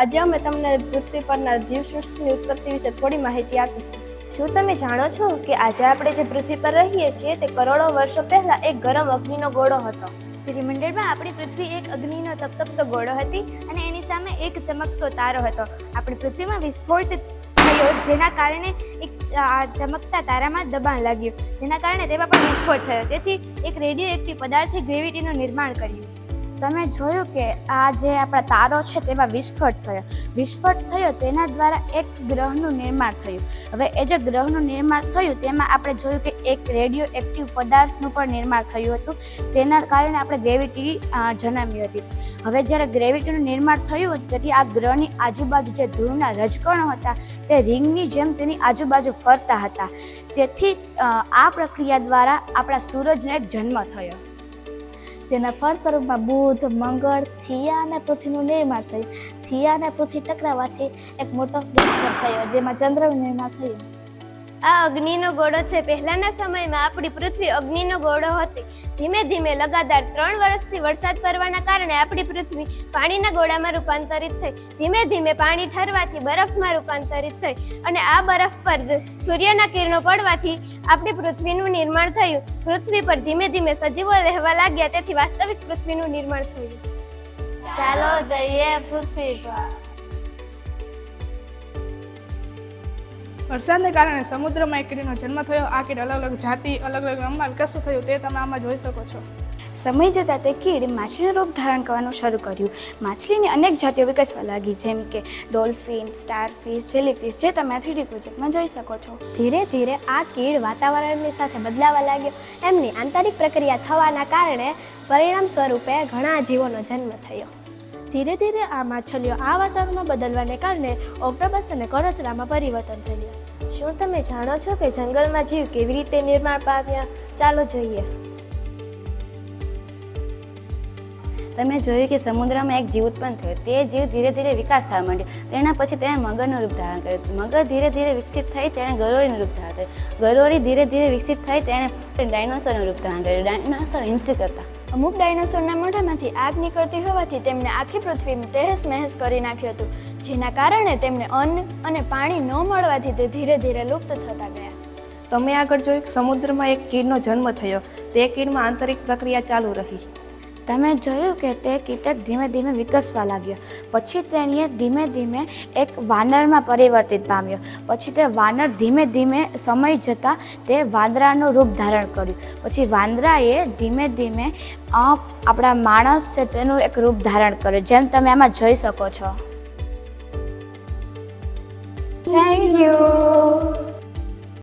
આજે અમે તમને પૃથ્વી પરના જીવસૃષ્ટિની ઉત્પત્તિ વિશે થોડી માહિતી આપીશું. શું તમે જાણો છો કે આજે આપણે જે પૃથ્વી પર રહીએ છીએ તે કરોડો વર્ષો પહેલા એક ગરમ અગ્નિનો ગોળો હતો? સૂર્યમંડળમાં આપણી પૃથ્વી એક અગ્નિનો તપતપતો ગોળો હતી અને એની સામે એક ચમકતો તારો હતો. આપણી પૃથ્વીમાં વિસ્ફોટ થયો, જેના કારણે એક ચમકતા તારામાં દબાણ લાગ્યું. જેના કારણે તેમાં પણ વિસ્ફોટ થયો. તેથી એક રેડિયો એક્ટિવ પદાર્થે ગ્રેવિટીનું નિર્માણ કર્યું. તમે જોયું કે આ જે આપણા તારો છે તેમાં વિસ્ફોટ થયો. વિસ્ફોટ થયો તેના દ્વારા એક ગ્રહનું નિર્માણ થયું. હવે એ જે ગ્રહનું નિર્માણ થયું તેમાં આપણે જોયું કે એક રેડિયો એક્ટિવ પદાર્થનું પણ નિર્માણ થયું હતું. તેના કારણે આપણે ગ્રેવિટી જન્મી હતી. હવે જ્યારે ગ્રેવિટીનું નિર્માણ થયું, તેથી આ ગ્રહની આજુબાજુ જે ધ્રુવના રજકણો હતા, તે રિંગની જેમ તેની આજુબાજુ ફરતા હતા. તેથી આ પ્રક્રિયા દ્વારા આપણા સૂરજનો એક જન્મ થયો. તેના ફળ સ્વરૂપમાં બુધ, મંગળ, થિયા અને પૃથ્વીનું નિર્માણ થયું. થિયા અને પૃથ્વી ટકરાવાથી એક મોટો વિસ્ફોટ થયો, જેમાં ચંદ્રનું નિર્માણ થયું. આ અગ્નિનો ગોળો છે. પહેલાના સમયમાં આપણી પૃથ્વી અગ્નિનો ગોળો હતી. ધીમે ધીમે લગાતાર ત્રણ વર્ષથી વરસાદ પડવાના કારણે આપણી પૃથ્વી પાણીના ગોળામાં રૂપાંતરિત થઈ. ધીમે ધીમે પાણી ઠરવાથી બરફમાં રૂપાંતરિત થઈ અને આ બરફ પર સૂર્યના કિરણો પડવાથી આપણી પૃથ્વીનું નિર્માણ થયું. પૃથ્વી પર ધીમે ધીમે સજીવો રહેવા લાગ્યા. તેથી વાસ્તવિક પૃથ્વીનું નિર્માણ થયું. ચાલો જઈએ પૃથ્વી પર. વરસાદને કારણે સમુદ્રમાં એક કીડીનો જન્મ થયો. આ કીડ અલગ અલગ જાતિ, અલગ અલગ રંગમાં વિકસિત થયું. તે તમે આમાં જોઈ શકો છો. સમય જતાં તે કીડ માછલીનું રૂપ ધારણ કરવાનું શરૂ કર્યું. માછલીની અનેક જાતિઓ વિકસવા લાગી, જેમ કે ડોલ્ફિન, સ્ટારફિશ, જેલીફિશ, જે તમે થ્રીડી પ્રોજેક્ટમાં જોઈ શકો છો. ધીરે ધીરે આ કીડ વાતાવરણની સાથે બદલાવા લાગ્યો. એમની આંતરિક પ્રક્રિયા થવાના કારણે પરિણામ સ્વરૂપે ઘણા જીવોનો જન્મ થયો. ધીરે ધીરે આ માછલીઓ આ વાતાવરણમાં બદલવાને કારણે ઓક્ટોબસ અને કરચલામાં પરિવર્તન થયું. શું તમે જાણો છો કે જંગલમાં જીવ કેવી રીતે નિર્માણ પામ્યા? ચાલો જોઈએ. તમે જોયું કે સમુદ્રમાં એક જીવ ઉત્પન્ન થયો. તે જીવ ધીરે ધીરે વિકાસ થવા માંડ્યો. તેના પછી તેણે મગરનું રૂપ ધારણ કર્યું મગર ધીરે ધીરે વિકસિત થઈ તેણે ગરોળીનું રૂપ ધારણ કર્યું. ગરોળી ધીરે ધીરે વિકસિત થઈ તેણે ડાયનોસરનું રૂપ ધારણ કર્યું. ડાયનોસર હિંસક હતા. અમુક ડાયનાસોરના મોઢામાંથી આગ નીકળતી હોવાથી તેમણે આખી પૃથ્વી તહેસ મહેસ કરી નાખ્યું હતું, જેના કારણે તેમને અન્ન અને પાણી ન મળવાથી તે ધીરે ધીરે લુપ્ત થતા ગયા. તમે આગળ જોયું સમુદ્રમાં એક કીડનો જન્મ થયો. તે કીડમાં આંતરિક પ્રક્રિયા ચાલુ રહી. તમે જોયું કે તે કીટક ધીમે ધીમે વિકસવા લાગ્યો. પછી તેણીએ ધીમે ધીમે એક વાનરમાં પરિવર્તિત પામ્યો. પછી તે વાનર ધીમે ધીમે સમય જતાં તે વાંદરાનું રૂપ ધારણ કર્યું. પછી વાંદરાએ ધીમે ધીમે આપણા માણસ છે તેનું એક રૂપ ધારણ કર્યું. જેમ તમે આમાં જોઈ શકો છો. Thank you